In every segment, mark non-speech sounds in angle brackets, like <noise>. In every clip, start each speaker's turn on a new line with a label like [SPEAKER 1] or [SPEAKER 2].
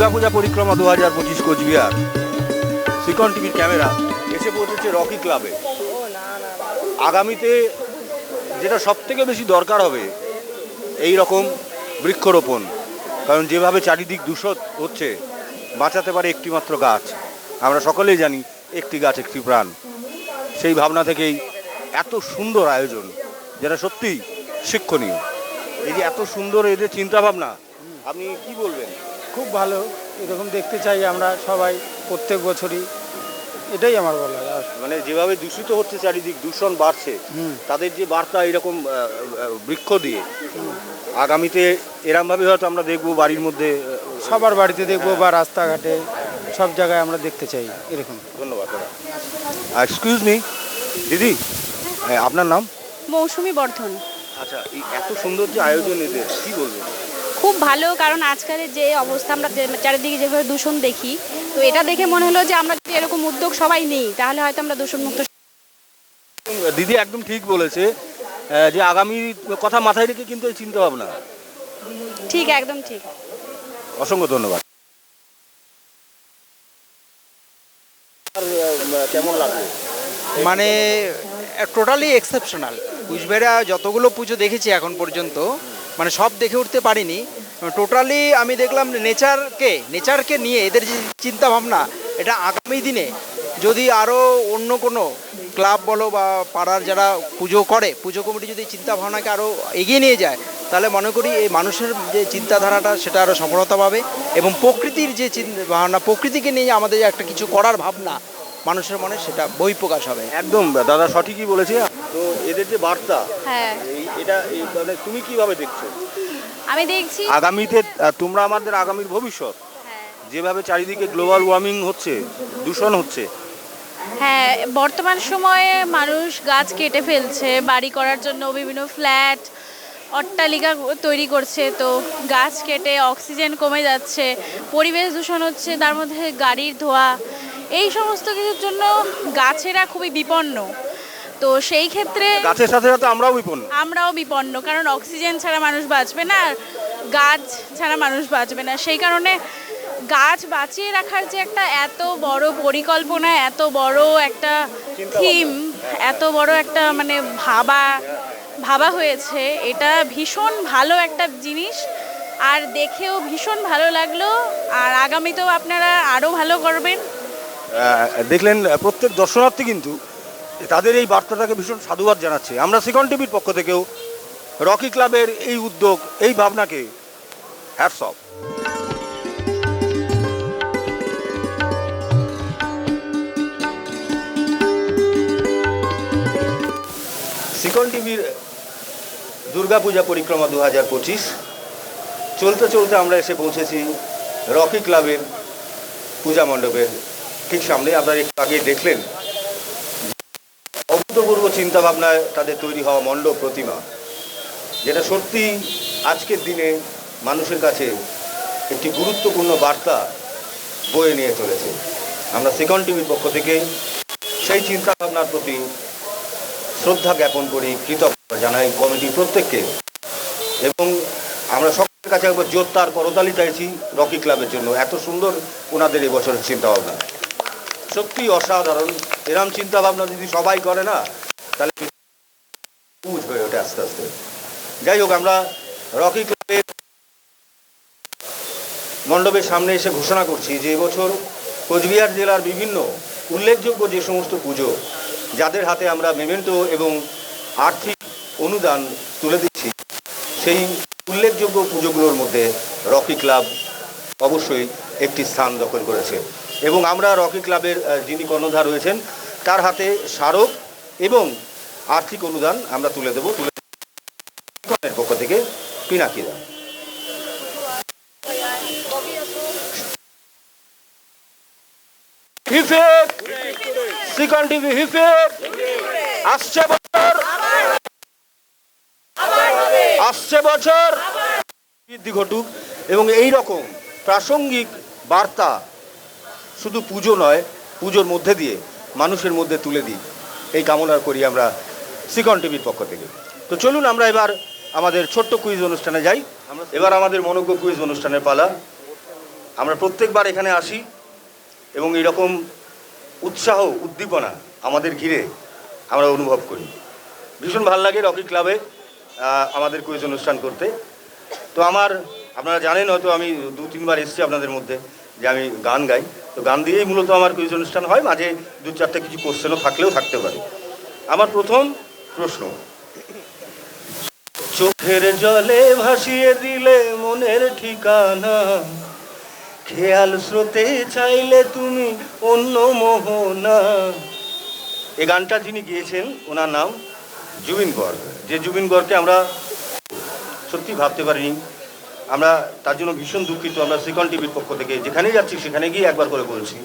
[SPEAKER 1] দুর্গাপূজা পরিক্রমা দু হাজার পঁচিশ কোচবিহার। সিকন টিভির ক্যামেরা এসে পৌঁছেছে রকি ক্লাবে। আগামীতে যেটা সব থেকে বেশি দরকার হবে এই রকম বৃক্ষরোপণ। কারণ যেভাবে চারিদিক দূষণ হচ্ছে, বাঁচাতে পারে একটি মাত্র গাছ। আমরা সকলেই জানি একটি গাছ, একটি প্রাণ। সেই ভাবনা থেকেই এত সুন্দর আয়োজন, যেটা সত্যিই শিক্ষণীয়। এই যে এত সুন্দর এদের চিন্তাভাবনা, আপনি কি বলবেন?
[SPEAKER 2] খুব ভালো। এরকম দেখতে চাই আমরা সবাই প্রত্যেক বছরই। এটাই আমার বলার। আর
[SPEAKER 1] মানে যেভাবে দূষিত হচ্ছে চারিদিক দূষণ বাড়ছে
[SPEAKER 2] হুম।
[SPEAKER 1] তাদের যে বার্তা এরকম বৃক্ষ দিয়ে আগামীতে এরমভাবে হয়তো আমরা দেখব বাড়ির মধ্যে
[SPEAKER 2] সবার বাড়িতে দেখব বা রাস্তাঘাটে সব জায়গায় আমরা দেখতে চাই এরকম।
[SPEAKER 1] ধন্যবাদ এক্সকিউজ মি দিদি হ্যাঁ, আপনার নাম?
[SPEAKER 3] মৌসুমি বর্ধন।
[SPEAKER 1] আচ্ছা এই এত সুন্দর যে আয়োজন এদের কি বলবেন?
[SPEAKER 3] খুব ভালো কারণ আজকালের যে অবস্থা আমরা চারিদিকে যেভাবে দূষণ দেখি তো এটা দেখে মনে হলো যে আমরা যদি এরকম উদ্যোগ সবাই নিই তাহলে হয়তো আমরা দূষণ মুক্ত
[SPEAKER 1] দিদি একদম ঠিক বলেছে যে আগামী কথা মাথায় রেখে কিন্তু এই চিন্তা ভাবনা
[SPEAKER 3] ঠিক একদম ঠিক।
[SPEAKER 1] অসংখ্য ধন্যবাদ। কেমন
[SPEAKER 4] মানে টোটালি এক্সেপশনাল। কুচবিহারে যতগুলো পুজো দেখেছি এখন পর্যন্ত মানে সব দেখে উঠতে পারিনি। টোটালি আমি দেখলাম নেচারকে নেচারকে নিয়ে এদের যে চিন্তা ভাবনা এটা আগামী দিনে যদি আরও অন্য কোনো ক্লাব বলো বা পাড়ার যারা পুজো করে পুজো কমিটি যদি চিন্তা ভাবনাকে আরও এগিয়ে নিয়ে যায় তাহলে মনে করি এই মানুষের যে চিন্তাধারাটা সেটা আরও সফলতা পাবে এবং প্রকৃতির যে চিন্তা ভাবনা প্রকৃতিকে নিয়ে আমাদের যে একটা কিছু করার ভাবনা মানুষের মনে সেটা বহিঃপ্রকাশ হবে।
[SPEAKER 1] একদম দাদা সঠিকই বলেছে। তো এদের যে বার্তা
[SPEAKER 3] হ্যাঁ।
[SPEAKER 1] এই এটা মানে তুমি কীভাবে দেখছ?
[SPEAKER 3] আমি দেখছি
[SPEAKER 1] আগামীতে তোমরা আমাদের আগামীর ভবিষ্যৎ।
[SPEAKER 3] হ্যাঁ।
[SPEAKER 1] যেভাবে চারিদিকে গ্লোবাল ওয়ার্মিং হচ্ছে দূষণ হচ্ছে।
[SPEAKER 3] হ্যাঁ বর্তমান সময়ে মানুষ গাছ কেটে ফেলছে বাড়ি করার জন্য বিভিন্ন ফ্ল্যাট অট্টালিকা তৈরি করছে তো গাছ কেটে অক্সিজেন কমে যাচ্ছে পরিবেশ দূষণ হচ্ছে তার মধ্যে গাড়ির ধোয়া। এই সমস্ত কিছুর জন্য গাছেরা খুবই বিপন্ন। তো সেই ক্ষেত্রে
[SPEAKER 1] গাছের সাথে সাথে আমরাও বিপন্ন।
[SPEAKER 3] আমরাও বিপন্ন কারণ অক্সিজেন ছাড়া মানুষ বাঁচবে না গাছ ছাড়া মানুষ বাঁচবে না। সেই কারণে গাছ বাঁচিয়ে রাখার যে একটা এত বড় পরিকল্পনা এত বড় একটা থিম এত বড় একটা মানে ভাবা ভাবা হয়েছে এটা ভীষণ ভালো একটা জিনিস। আর দেখেও ভীষণ ভালো লাগল আর আগামীতেও আপনারা আরও ভালো করবেন।
[SPEAKER 1] দেখলেন প্রত্যেক দর্শনার্থী কিন্তু তাদের এই বার্তাটাকে ভীষণ সাধুবাদ জানাচ্ছে। আমরা সিকন টিভির পক্ষ থেকেও রকি ক্লাবের এই উদ্যোগ, এই ভাবনাকে হ্যাটস অফ। সিকন টিভির দুর্গাপূজা পরিক্রমা দু হাজার পঁচিশ। চলতে চলতে আমরা এসে পৌঁছেছি রকি ক্লাবের পূজা মণ্ডপের ঠিক সামনে আপনারা একটু আগে দেখলেন অভূতপূর্ব চিন্তা ভাবনায় তাদের তৈরি হওয়া মণ্ডপ প্রতিমা, যেটা সত্যি আজকের দিনে মানুষের কাছে একটি গুরুত্বপূর্ণ বার্তা বয়ে নিয়ে চলেছে। আমরা সেকন্ড টিভির পক্ষ থেকে সেই চিন্তা ভাবনার প্রতি শ্রদ্ধা জ্ঞাপন করি, কৃতজ্ঞতা জানাই কমিটির প্রত্যেককে। এবং আমরা সকলের কাছে একবার জোরদার করতালি চাইছি রকি ক্লাবের জন্য, এত সুন্দর ওনাদের এবছরের চিন্তা ভাবনা সত্যি অসাধারণ। এরম চিন্তা ভাবনা যদি সবাই করে না, তাহলে পুজ হয়ে ওঠে আস্তে আস্তে। যাই হোক, আমরা রকি ক্লাবের মণ্ডপের সামনে এসে ঘোষণা করছি যে এবছর কোচবিহার জেলার বিভিন্ন উল্লেখযোগ্য যে সমস্ত পুজো, যাদের হাতে আমরা মেমেন্টো এবং আর্থিক অনুদান তুলে দিচ্ছি, সেই উল্লেখযোগ্য পুজোগুলোর মধ্যে রকি ক্লাব অবশ্যই একটি স্থান দখল করেছে। এবং আমরা রকি ক্লাবের যিনি কর্ণধার রয়েছেন, তার হাতে স্মারক এবং আর্থিক অনুদান আমরা তুলে দেবো। তুলে পক্ষ থেকে হিফেক আসছে বছর! আসছে বছর! বৃদ্ধি ঘটুক এবং এই রকম প্রাসঙ্গিক বার্তা শুধু পুজো নয়, পুজোর মধ্যে দিয়ে, মানুষের মধ্যে তুলে দিই। এই কামনা করি আমরা সিকন টিভির পক্ষ থেকে। তো চলুন আমরা এবার আমাদের ছোট্ট কুইজ অনুষ্ঠানে যাই। এবার আমাদের মনজ্ঞ কুইজ অনুষ্ঠানের পালা। আমরা প্রত্যেকবার এখানে আসি এবং এরকম উৎসাহ, উদ্দীপনা আমাদের ঘিরে আমরা অনুভব করি। ভীষণ ভালো লাগে রকি ক্লাবে আমাদের কুইজ অনুষ্ঠান করতে। তো আমার, আপনারা জানেন হয়তো আমি দু তিনবার এসেছি আপনাদের মধ্যে যে আমি গান গাই। তো গান দিয়েই মূলত আমার কুইজ অনুষ্ঠান হয়। মাঝে দু চারটে কিছু কোশ্চেনও থাকলেও থাকতে পারে। আমার প্রথম প্রশ্ন। চোখের জলে ভাসিয়ে দিলে মনের ঠিকানা। খেয়াল স্রোতে চাইলে তুমি অন্য মোহনা। এই গানটা যিনি গিয়েছেন, ওনার নাম জুবিন গর্গ। যে জুবিন গর্গকে আমরা সত্যি ভাবতে পারিনি আমরা তার জন্য ভীষণ দুঃখিত। আমরা সিকন টিভির পক্ষ থেকে যেখানেই যাচ্ছি সেখানে গিয়ে একবার করে বলছি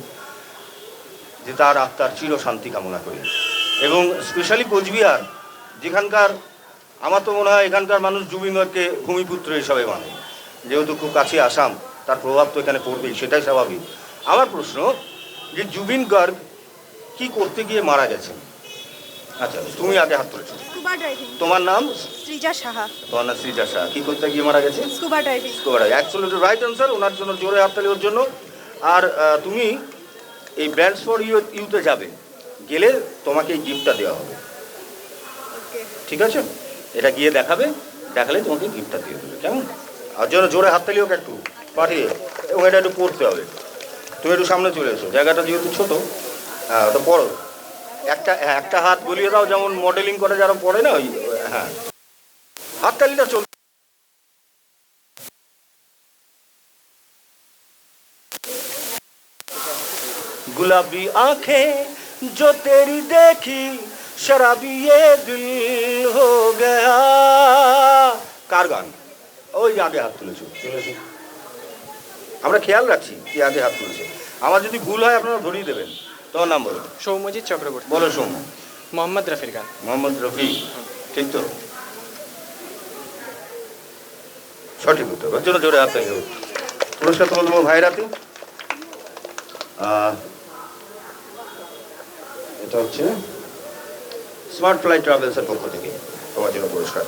[SPEAKER 1] যে তার আত্মার চির শান্তি কামনা করি। এবং স্পেশালি কোচবিহার, যেখানকার আমার তো মনে হয় এখানকার মানুষ জুবিন গর্গকে ভূমিপুত্র হিসাবে মানে। যেহেতু খুব কাছে আসাম, তার প্রভাব তো এখানে পড়বেই, সেটাই স্বাভাবিক। আমার প্রশ্ন যে জুবিন গর্গ কি করতে গিয়ে মারা গেছেন আচ্ছা তুমি আগে হাত তুলেছো।
[SPEAKER 5] স্কুবা ড্রাইভিং
[SPEAKER 1] তোমার নাম?
[SPEAKER 5] সৃজা সাহা।
[SPEAKER 1] তোমার নাম শ্রীজা শাহ কি করতে গিয়ে মারা গেছে?
[SPEAKER 5] Scuba driving
[SPEAKER 1] actually right answer ওনার জন্য জোরে হাততালি ওর জন্য। আর তুমি এই ব্র্যান্ডস ফর ইউ ইউতে যাবে। গেলে তোমাকে এই গিফটটা দেওয়া হবে। ঠিক আছে? এটা গিয়ে দেখাবে। দেখালে তোমাকে গিফটটা দিয়ে দেবে। কেমন? আর জন্য জোরে হাততালি হোক একটু পাঠিয়ে। এবং এটা একটু পড়তে হবে। তুমি একটু সামনে চলে এসো। জায়গাটা যেহেতু ছোটো হ্যাঁ ওটা পড়ো। একটা হ্যাঁ, একটা হাত গলিয়ে দাও যেমন মডেলিং করে যারা পড়ে না ওই হ্যাঁ হাততালিটা চল गुलाबी आंखें जो तेरी देखी शराबी ये दिल हो गया কার গান ওই আগে হাত তুলেছো তুলেছো আমরা খেয়াল রাখছি কি আগে হাত তুলেছে আমার যদি ভুল হয় আপনারা ধরিয়ে দেবেন তোমার নাম বলো?
[SPEAKER 6] সৌম্যজিৎ চক্রবর্তী।
[SPEAKER 1] বলো সোম
[SPEAKER 6] মোহাম্মদ রফির গান
[SPEAKER 1] মোহাম্মদ রফি ঠিক তো? সঠিক উত্তর জন্য জোরে হাত। পুরস্কার তোমার দেবো ভাইরাতে আহ, এটা হচ্ছে স্মার্ট ফ্লাই ট্রাভেলসের পক্ষ থেকে তোমার জন্য পুরস্কার।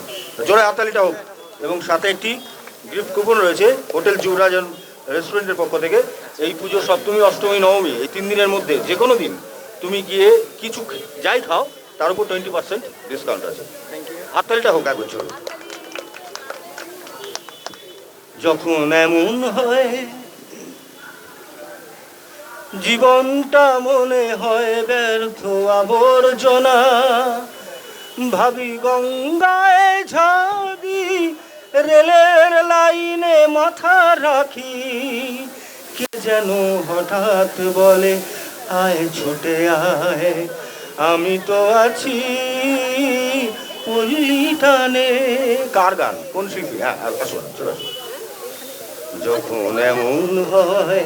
[SPEAKER 1] জোরে হাততালিটা হোক। এবং সাথে একটি গিফট কুপন রয়েছে হোটেল যুবরাজন রেস্টুরেন্টের পক্ষ থেকে এই পুজো সপ্তমী অষ্টমী নবমী এই তিন দিনের মধ্যে যে কোনো দিন তুমি গিয়ে কিছু যাই খাও তার উপর টোয়েন্টি পার্সেন্ট ডিসকাউন্ট আছে। হাততালিটা হোক এক বছর যখন এমন হয় জীবনটা মনে হয় ব্যর্থ আবর্জনা। ভাবি গঙ্গায় ঝাদি রেলের লাইনে মাথা রাখি, কে যেন হঠাৎ বলে, আয় ছুটে আয়, আমি তো আছি টানে কার গান? কোন শিল্পী? হ্যাঁ আসুন যখন এমন হয়,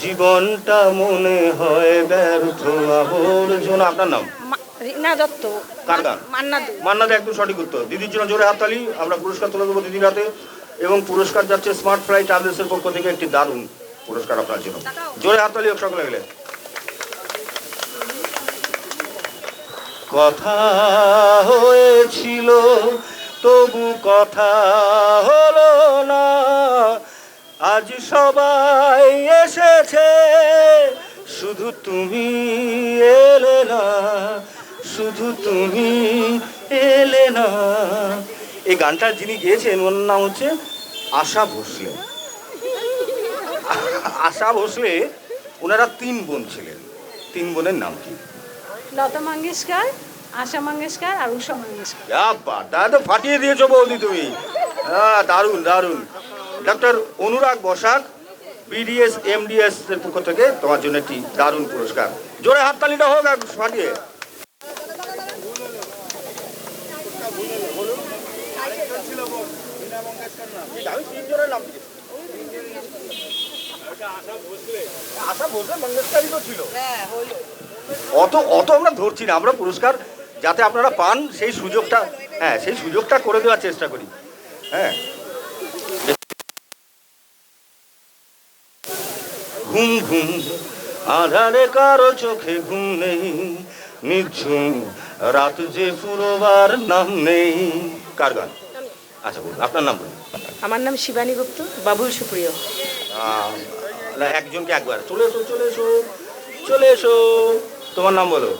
[SPEAKER 1] জীবনটা মনে হয় ব্যর্থ আপনার নাম?
[SPEAKER 5] রীনা দত্ত।
[SPEAKER 1] কার গান?
[SPEAKER 5] মান্না দু
[SPEAKER 1] মান্নাতে একদম সঠিক উত্তর। দিদির জন্য জোরে হাততালি। আমরা পুরস্কার তুলে দেবো দিদির হাতে। এবং পুরস্কার যাচ্ছে স্মার্ট ফ্লাই ট্রাভেলসের পক্ষ থেকে একটি দারুণ পুরস্কার আপনার জন্য। জোরে হাততালি সকলে কথা হয়েছিল তবু কথা হলো না। আজ সবাই এসেছে শুধু তুমি এলে না। শুধু তুমি এলে না। এই গানটা যিনি গেয়েছেন ওর নাম হচ্ছে আশা ভোসলে। আশা ভোসলে ওনারা তিন বোন ছিলেন। তিন বোনের নাম কি?
[SPEAKER 7] লতা মঙ্গেশকর আশা মঙ্গেশকর আর উষা মঙ্গেশকর।
[SPEAKER 1] বাটা তো ফাটিয়ে দিয়েছ বৌদি তুমি। হ্যাঁ দারুণ দারুণ। Doctor Anurag Basak BDS MDS এর পক্ষ থেকে তোমার জন্য একটি দারুণ পুরস্কার। জোরে হাততালিটা হোক আর ফাটিয়ে। অত অত আমরা ধরছি না। আমরা পুরস্কার যাতে আপনারা পান সেই সুযোগটা হ্যাঁ সেই সুযোগটা করে দেওয়ার চেষ্টা করি। হ্যাঁ। ঘুম ঘুম আধারে কারও চোখে ঘুম নেই। নিঝুম রাত যে পুরোবার নাম নেই। কার গান? আচ্ছা বলুন আপনার নাম বলুন।
[SPEAKER 7] আমার নাম শিবানী গুপ্ত বাবুল সুপ্রিয়।
[SPEAKER 1] একজনকে একবার। চলে এসো চলে এসো চলে এসো। তোমার নাম বলো?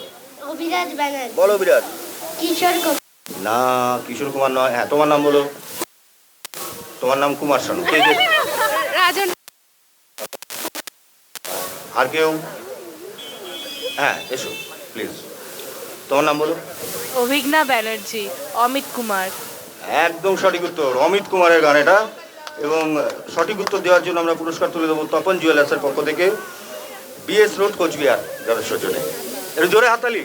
[SPEAKER 8] অভিরাজ ব্যানার্জি।
[SPEAKER 1] বলো বিরাট
[SPEAKER 8] কিশোর
[SPEAKER 1] না কিশোর কুমার নয়। হ্যাঁ তোমার নাম বলো। তোমার নাম কুমার শানু কে কে?
[SPEAKER 3] রাজন।
[SPEAKER 1] আর কেউ? হ্যাঁ এসো প্লিজ তোমার নাম বলো?
[SPEAKER 7] অভিজ্ঞা ব্যানার্জি অমিত কুমার।
[SPEAKER 1] একদম সঠিক উত্তর, অমিত কুমারের গান এটা। এবং সঠিক উত্তর দেওয়ার জন্য আমরা পুরস্কার তুলে দেবো তপন জুয়েলার্সের পক্ষ থেকে বিএস রোড কোচবিহার, যাদের সৌজনে একটু জোরে হাতালি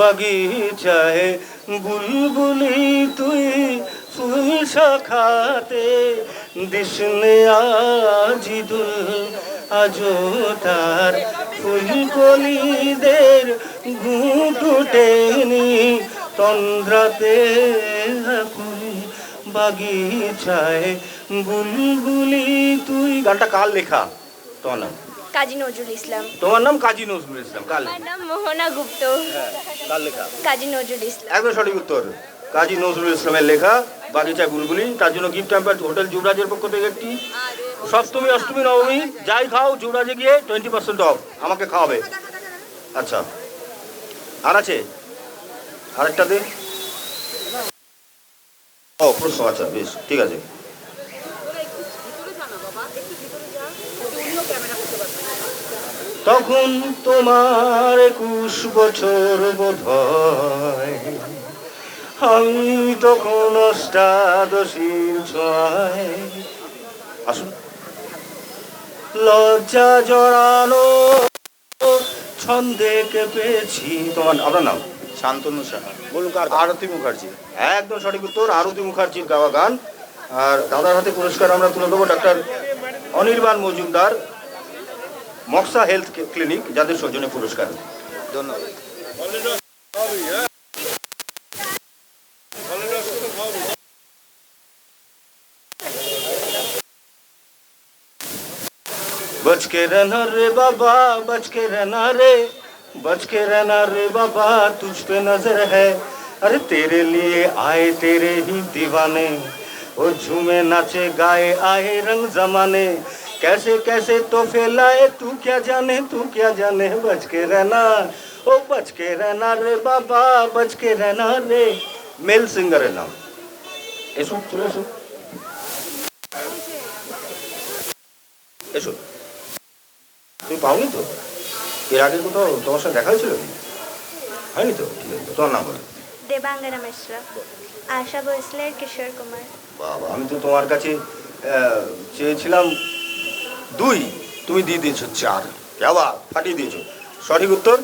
[SPEAKER 1] বাগিচায় বুলবুলি তুই ফুল শাখাতে দিসনে আজি দুল আজো তার ফুলকলিদের ঘুটুটেনি তন্দ্রাতে বাগিচায় বুলবুলি তুই। গানটা কার লেখা? তোমার নাম?
[SPEAKER 8] কাজী নজরুল ইসলাম।
[SPEAKER 1] তোমার নাম কাজী নজরুল ইসলাম কার
[SPEAKER 8] নাম মোহনা গুপ্ত।
[SPEAKER 1] কার লেখা?
[SPEAKER 8] কাজী নজরুল ইসলাম।
[SPEAKER 1] একদম সঠিক উত্তর। কাজী নজরুল ইসলামের লেখা বাগিচায় বুলবুলি তার জন্য গিফট হ্যাম্পার হোটেল যুবরাজের পক্ষ থেকে একটি। সপ্তমী, অষ্টমী, নবমী, যাই খাও, যুবরাজে গিয়ে টোয়েন্টি পার্সেন্ট অফ আমাকে খাওয়াবে। আচ্ছা আর আছে? আরেকটা দে। ও, প্রশ্ন আচ্ছা বেশ, ঠিক আছে। তখন তোমার একুশ বছর বোধ হয় আমি তখন অষ্টাদশীর আসুন। লজ্জা জড়ানো ছন্দে পেয়েছি তোমার আপনার নাম শান্তনু সাহা। বলুন কার? আরতি মুখার্জি। একদম সঠিক উত্তর আরতি মুখার্জির গাওয়া গান। আর দাদার হাতে পুরস্কার আমরা তুলে দেবো doctor Anirban Majumdar মক্সা health clinic যাদের সৌজন্যে পুরস্কার। ধন্যবাদ। बच के रहना रे बाबा बच के रहना रे बच के रहना रे बाबा तुझ पे नज़र है। अरे तेरे लिए आए तेरे ही दीवाने वो झूमे नाचे गाए आए रंग जमाने। कैसे कैसे तो फैलाए तू क्या जाने तू क्या जाने बच के रहना ओ बच के रहना रे बाबा बच के रहना रे। मेल सिंगर है नाम। eso, ऐसो ऐसो তুমি পাওনি তো? এর আগে কোথাও তোমার সাথে দেখা হয়েছিল হয়নি তো? ঠিক আছে তোমার নাম বলো।
[SPEAKER 8] দেবাঙ্গনা মিশ্রা আশা ভোসলে কিশোর কুমার।
[SPEAKER 1] বাবা আমি তো তোমার কাছে চেয়েছিলাম দুই তুমি দিয়ে দিয়েছ চার। বাবা ফাটিয়ে দিয়েছ? সঠিক উত্তর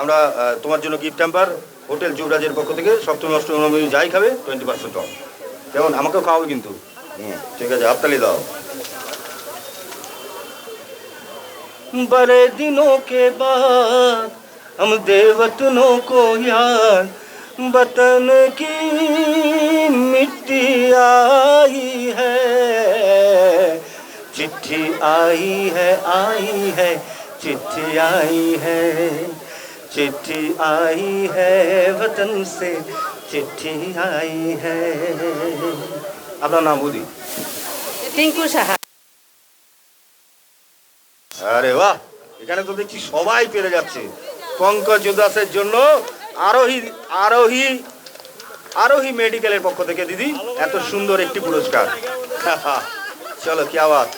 [SPEAKER 1] আমরা তোমার জন্য গিফট ট্যাম্পার হোটেল যুবরাজের পক্ষ থেকে সপ্তমী অষ্টমী যাই খাবে টোয়েন্টি পার্সেন্ট অফ কেমন? আমাকেও খাওয়াবে কিন্তু? হুম ঠিক আছে হাততালি দাও। बड़े दिनों के बाद हम देवतनों को याद वतन की मिट्टी आई है। चिट्ठी आई है आई है, चिट्ठी आई है, चिट्ठी आई है वतन से, चिट्ठी आई है। अपना नाम बोली
[SPEAKER 7] टिंकू साहब।
[SPEAKER 1] আরে বাহ এখানে তো দেখছি সবাই পেরে যাচ্ছে পঙ্কজ উদাসের জন্য আরোহী আরোহী আরোহী মেডিকেলের পক্ষ থেকে দিদি এত সুন্দর একটি পুরস্কার <laughs> চলো কি আওয়াজ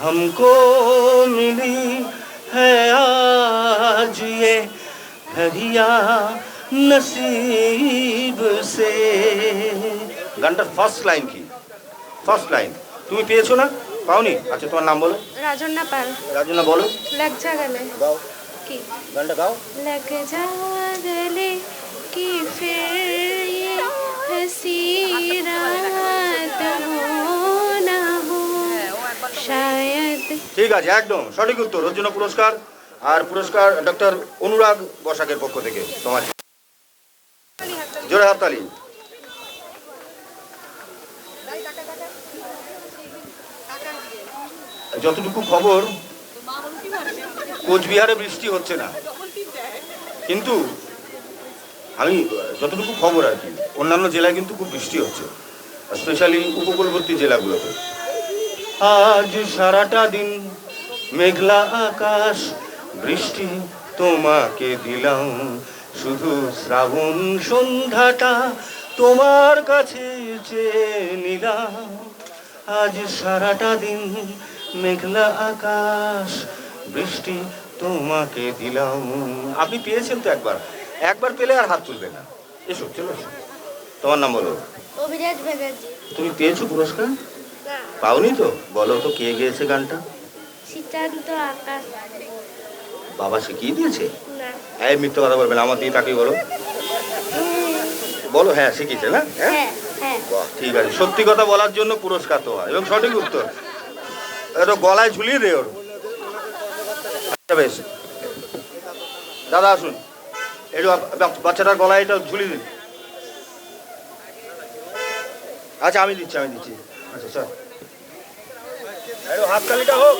[SPEAKER 1] हमको मिली है आज ये ঘরিয়া নসিব সে গানটার ফার্স্ট লাইন কি? ফার্স্ট লাইন তুমি পেয়েছ না? পাওনি? আচ্ছা তোমার নাম বলো।
[SPEAKER 3] রাজন্না পাল।
[SPEAKER 1] রাজন্না বলো।
[SPEAKER 3] লাগছা গেলে
[SPEAKER 1] গাও।
[SPEAKER 3] কি?
[SPEAKER 1] গানটা গাও।
[SPEAKER 3] লাগ যাওয়া গেলে কি ফের ইয়ে
[SPEAKER 1] ঠিক আছে একদম। সঠিক উত্তর ওর পুরস্কার। আর পুরস্কার ডক্টর অনুরাগ বসাকের পক্ষ থেকে তোমার জোরে হাততালি। যতটুকু খবর, কোচবিহারে বৃষ্টি হচ্ছে না। কিন্তু আমি, যতটুকু খবর আর কি, অন্যান্য জেলায় কিন্তু খুব বৃষ্টি হচ্ছে স্পেশালি উপকূলবর্তী জেলাগুলোতে। আজ সারাটা দিন মেঘলা আকাশ, বৃষ্টি তোমাকে দিলাম। শুধু শ্রাবণ সন্ধ্যাটা তোমার কাছে চেয়ে নিলাম। আজ সারাটা দিন মেঘলা আকাশ বৃষ্টি তোমাকে দিলাম। আপনি পেয়েছেন তো একবার। একবার পেলে আর হাত তুলবে না। এসো চলো তোমার নাম বলো?
[SPEAKER 8] অভিরাজ ব্যানার্জি
[SPEAKER 1] তুমি পেয়েছ পুরস্কার? পাওনি তো? বলো তো কে গেয়েছে গানটা?
[SPEAKER 8] আকাশ।
[SPEAKER 1] বাবা শিখিয়ে দিয়েছে? এই মিথ্যে কথা বলবেন আমার দিয়ে তাকে বলো বলো হ্যাঁ শিখিয়েছে না? হ্যাঁ?
[SPEAKER 8] হ্যাঁ হ্যাঁ।
[SPEAKER 1] বাহ ঠিক আছে। সত্যি কথা বলার জন্য পুরস্কার তো হয় এবং সঠিক উত্তর। এটা গলায় ঝুলিয়ে দে ওর। আচ্ছা, বেশ। দাদা আসুন। একটু বাচ্চাটার গলায় এটা ঝুলিয়ে দিন। আচ্ছা আমি দিচ্ছি আমি দিচ্ছি। আচ্ছা স্যার। হাততালিটা হোক।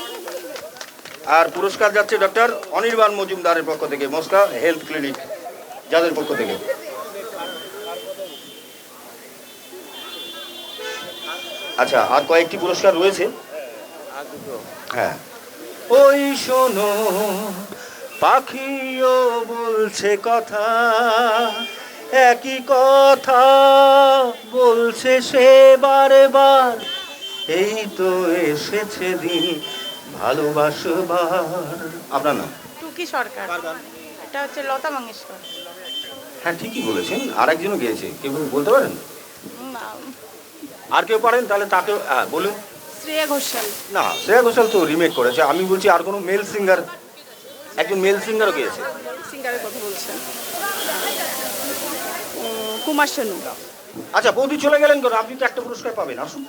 [SPEAKER 1] আর পুরস্কার যাচ্ছে ডক্টর অনির্বাণ মজুমদারের পক্ষ থেকে, মস্কা হেলথ ক্লিনিক, যাদের পক্ষ থেকে। আচ্ছা আর কয়েকটি পুরস্কার রয়েছে? হ্যাঁ। ওই শোনো, পাখিও বলছে কথা, একই কথা বলছে সে বারে বার এই তো এসেছে দিন ভালোবাসবার আপনার নাম?
[SPEAKER 3] টুকি সরকার। এটা হচ্ছে লতা মঙ্গেশকর।
[SPEAKER 1] হ্যাঁ ঠিকই বলেছেন। আর একজনও গিয়েছে। কেউ বলতে পারেন? আর কেউ পারেন? তাহলে তাকেও হ্যাঁ বলুন।
[SPEAKER 3] শ্রেয়া ঘোষাল।
[SPEAKER 1] না শ্রেয়া ঘোষাল তো রিমেক করেছে। আমি বলছি আর কোনো মেল সিঙ্গার একজন মেল সিঙ্গারও গিয়েছে।
[SPEAKER 3] সিঙ্গারের কথা বলছেন। কুমার শানু।
[SPEAKER 1] আচ্ছা বৌদি চলে গেলেন কেন? আপনি তো একটা পুরস্কার পাবেন। আসুন।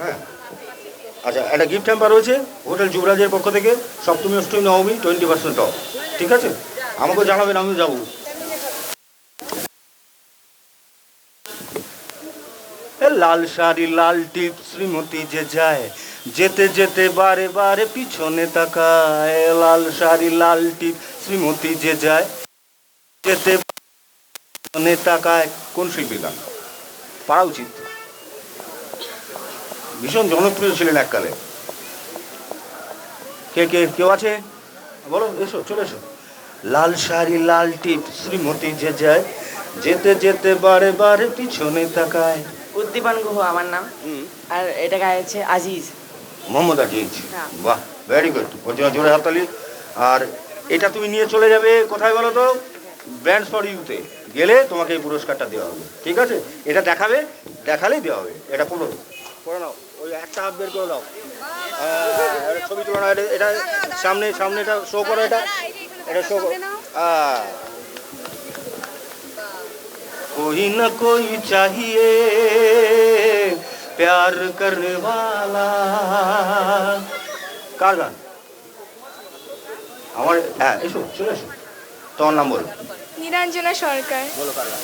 [SPEAKER 1] হ্যাঁ। আচ্ছা একটা গিফট হ্যাম্পার রয়েছে হোটেল যুবরাজের পক্ষ থেকে, সপ্তমী, অষ্টমী, নবমী টোয়েন্টি পার্সেন্ট অফ ঠিক আছে? আমাকেও জানাবেন আমি যাব। লাল শাড়ি, লাল টিপ, শ্রীমতী যে যায়, যেতে যেতে বারে বারে পিছনে তাকায়। লাল শাড়ি, লাল টিপ, শ্রীমতী যে যায়, যেতে পিছনে তাকায়। কোন শিল্পীর গান? পারা উচিত। ভীষণ জনপ্রিয় ছিলেন এককালে। কে কে কেউ আছে? বলো এসো চলে এসো। লাল শাড়ি লাল টিপ শ্রীমতী যে যায় যেতে যেতে বারে বারে পিছনে তাকায়।
[SPEAKER 9] উদ্দীপন গুহ আমার নাম। আর এটা গাইছে আজিজ।
[SPEAKER 1] মোহাম্মদ আজিজ।
[SPEAKER 9] হ্যাঁ।
[SPEAKER 1] বাহ ভেরি গুড জোরে হাততালি। আর এটা তুমি নিয়ে চলে যাবে কোথায় বলো তো? ব্র্যান্ডস ফর ইউতে গেলে তোমাকে এই পুরস্কারটা দেওয়া হবে। ঠিক আছে? এটা দেখাবে দেখালেই দেওয়া হবে। এটা পড়ো। পড়ে নাও। ওই একটা হাত বের করে দাও হ্যাঁ, এটা ছবি তুলো না এটা এটা সামনে সামনে এটা শো করো এটা এটা শো করো আহ। कोई न कोई चाहिए प्यार करने वाला কার গান আমার হ্যাঁ এসো চলে এসো তোমার নাম বলো
[SPEAKER 8] নিরঞ্জনা সরকার
[SPEAKER 1] বলো কার গান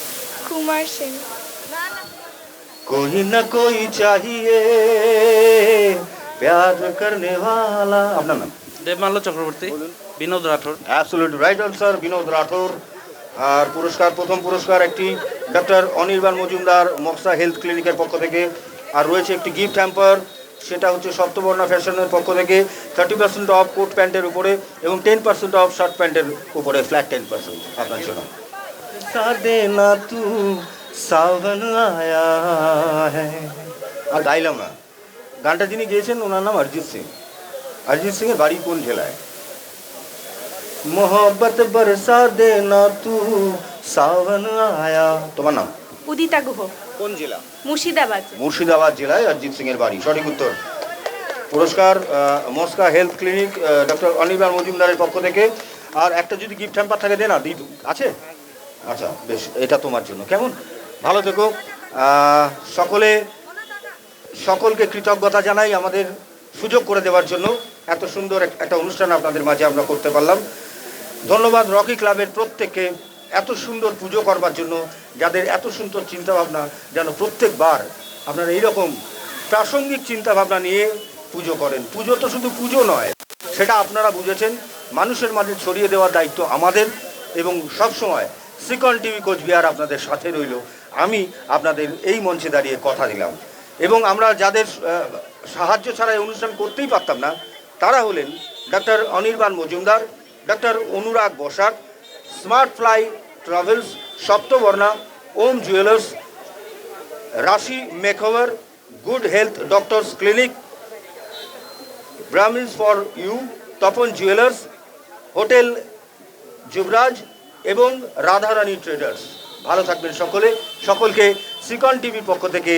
[SPEAKER 8] কুমার সেন
[SPEAKER 1] कोई न कोई चाहिए प्यार करने वाला আপনার নাম
[SPEAKER 6] Debmalya Chakraborty Binod Rathore
[SPEAKER 1] absolute right answer Binod Rathore আর পুরস্কার প্রথম পুরস্কার একটি ডক্টর অনির্বাণ মজুমদার মক্সা হেলথ ক্লিনিকের পক্ষ থেকে আর রয়েছে একটি গিফট হ্যাম্পার সেটা হচ্ছে সপ্তবর্ণা ফ্যাশনের পক্ষ থেকে থার্টি পার্সেন্ট অফ কোট প্যান্টের উপরে এবং টেন পার্সেন্ট অফ শার্ট প্যান্টের উপরে ফ্ল্যাট টেন পার্সেন্ট আপনার জন্য সাদে না তু সাবন আয়া আর গাইলাম না। গানটা যিনি গেয়েছেন ওনার নাম অরিজিৎ সিং। অরিজিৎ সিংয়ের বাড়ি কোন জেলায়? মোহব্বত বরসা দে না তু সাবন আয়া তোমার নাম?
[SPEAKER 3] উদিতা গুহ।
[SPEAKER 1] কোন জেলা?
[SPEAKER 3] মুর্শিদাবাদ।
[SPEAKER 1] মুর্শিদাবাদ জেলায় অরিজিৎ সিংয়ের বাড়ি। সঠিক উত্তর। পুরস্কার মস্কা হেলথ ক্লিনিক ডক্টর অনির্বাণ মজুমদারের পক্ষ থেকে। আর একটা যদি গিফট হ্যাম্পার থাকে দেন না আছে? আচ্ছা বেশ এটা তোমার জন্য। কেমন? ভালো থেকো। সকলে, সকলকে কৃতজ্ঞতা জানাই আমাদের সুযোগ করে দেওয়ার জন্য। এত সুন্দর একটা অনুষ্ঠান আপনাদের মাঝে আমরা করতে পারলাম। ধন্যবাদ রকি ক্লাবের প্রত্যেককে এত সুন্দর পুজো করবার জন্য, যাদের এত সুন্দর চিন্তাভাবনা যেন প্রত্যেকবার আপনারা এইরকম প্রাসঙ্গিক চিন্তাভাবনা নিয়ে পুজো করেন। পুজো তো শুধু পুজো নয়, সেটা আপনারা বুঝেছেন। মানুষের মাঝে ছড়িয়ে দেওয়ার দায়িত্ব আমাদের এবং সবসময় সিকন টিভি কোচবিহার আপনাদের সাথে রইল। আমি আপনাদের এই মঞ্চে দাঁড়িয়ে কথা দিলাম। এবং আমরা যাদের সাহায্য ছাড়া এই অনুষ্ঠান করতেই পারতাম না, তারা হলেন doctor Anirban Majumdar, doctor Anurag Basak, smart fly travels, Saptabarna, Om jewellers, Rashi makeover, good health doctors clinic Brahmins for you, Tapan jewellers, hotel Yuvraj এবং রাধারানী ট্রেডার্স। ভালো থাকবেন সকলে। সকলকে সিকন টিভির পক্ষ থেকে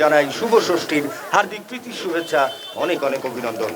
[SPEAKER 1] জানাই শুভ ষষ্ঠীর হার্দিক প্রীতি শুভেচ্ছা। অনেক অনেক অভিনন্দন।